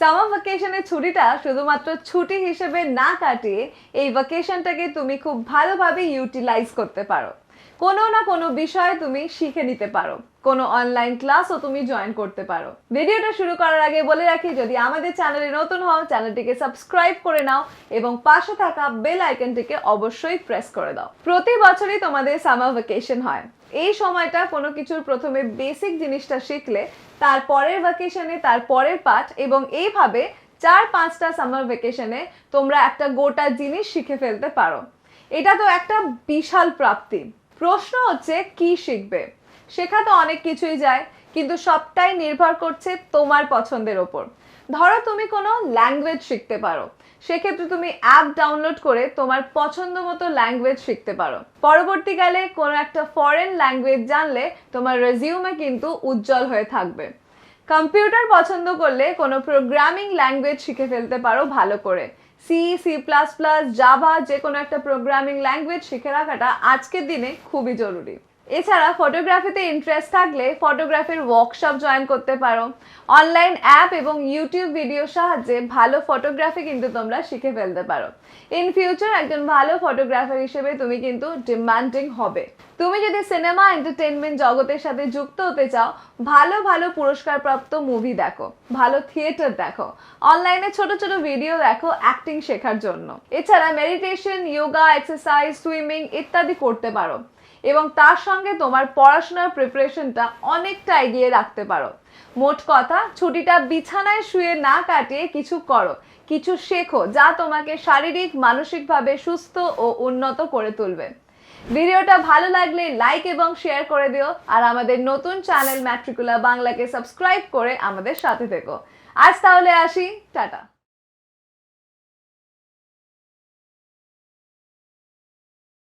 Summer ভ্যাকেশনের ছুটিটা শুধুমাত্র ছুটি হিসেবে না কাটিয়ে এই ভ্যাকেশনটাকে তুমি খুব ভালোভাবে ইউটিলাইজ করতে পারো। কোনো না কোনো বিষয় তুমি শিখে নিতে পারো। কোনো অনলাইন ক্লাসও তুমি জয়েন করতে পারো। ভিডিওটা শুরু করার আগে বলে রাখি, যদি আমাদের চ্যানেলে নতুন হও চ্যানেলটিকে সাবস্ক্রাইব করে নাও এবং পাশে থাকা বেল আইকনটিকে অবশ্যই প্রেস করে দাও। প্রতি বছরই তোমাদের সামার ভ্যাকেশন হয়। এই সময়টা কোনো কিছুর প্রথমে বেসিক জিনিসটা শিখলে, তার পরের ভ্যাকেশনে তার পরের পাঠ এবং এইভাবে চার পাঁচটা সামার ভ্যাকেশনে তোমরা একটা গোটা জিনিস শিখে ফেলতে পারো। এটা তো একটা বিশাল প্রাপ্তি। প্রশ্ন হচ্ছে, কি শিখবে? শেখা তো অনেক কিছুই যায়, কিন্তু সবটাই নির্ভর করছে তোমার পছন্দের ওপর। ধরো তুমি কোনো ল্যাঙ্গুয়েজ শিখতে পারো। সেক্ষেত্রে তুমি অ্যাপ ডাউনলোড করে তোমার পছন্দ মতো ল্যাঙ্গুয়েজ শিখতে পারো। পরবর্তীকালে কোনো একটা ফরেন ল্যাঙ্গুয়েজ জানলে তোমার রেজিউমে কিন্তু উজ্জ্বল হয়ে থাকবে। কম্পিউটার পছন্দ করলে কোনো প্রোগ্রামিং ল্যাঙ্গুয়েজ শিখে ফেলতে পারো ভালো করে। C C plus plus Java যে কোনো একটা প্রোগ্রামিং ল্যাঙ্গুয়েজ শিখে রাখাটা আজকের দিনে খুবই জরুরি। এছাড়া ফটোগ্রাফিতে ইন্টারেস্ট থাকলে ফটোগ্রাফির ওয়ার্কশপ জয়েন করতে পারো। অনলাইন অ্যাপ এবং ইউটিউব ভিডিওর সাহায্যে ভালো ফটোগ্রাফি কিন্তু তোমরা শিখে ফেলতে পারো। ইন ফিউচার একজন ভালো ফটোগ্রাফার হিসেবে তুমি কিন্তু ডিমান্ডিং হবে। তুমি যদি সিনেমা এন্টারটেনমেন্ট জগতের সাথে যুক্ত হতে চাও, ভালো ভালো পুরস্কারপ্রাপ্ত মুভি দেখো, ভালো থিয়েটার দেখো অনলাইনে ছোট ছোট ভিডিও দেখো অ্যাক্টিং শেখার জন্য। এছাড়া মেডিটেশন যোগা এক্সারসাইজ সুইমিং ইত্যাদি করতে পারো। এবং তার সঙ্গে তোমার পড়াশোনার প্রিপারেশনটা অনেকটা এগিয়ে রাখতে পারো। মোট কথা, ছুটিটা বিছানায় শুয়ে না কাটিয়ে কিছু করো, কিছু শেখো যা তোমাকে শারীরিক, মানসিকভাবে সুস্থ ও উন্নত করে তুলবে। ভিডিওটা ভালো লাগলে লাইক এবং শেয়ার করে দিও আর আমাদের নতুন চ্যানেল ম্যাট্রিকুলা বাংলাকে সাবস্ক্রাইব করে আমাদের সাথে থেকো। আজ তাহলে আসি, টাটা।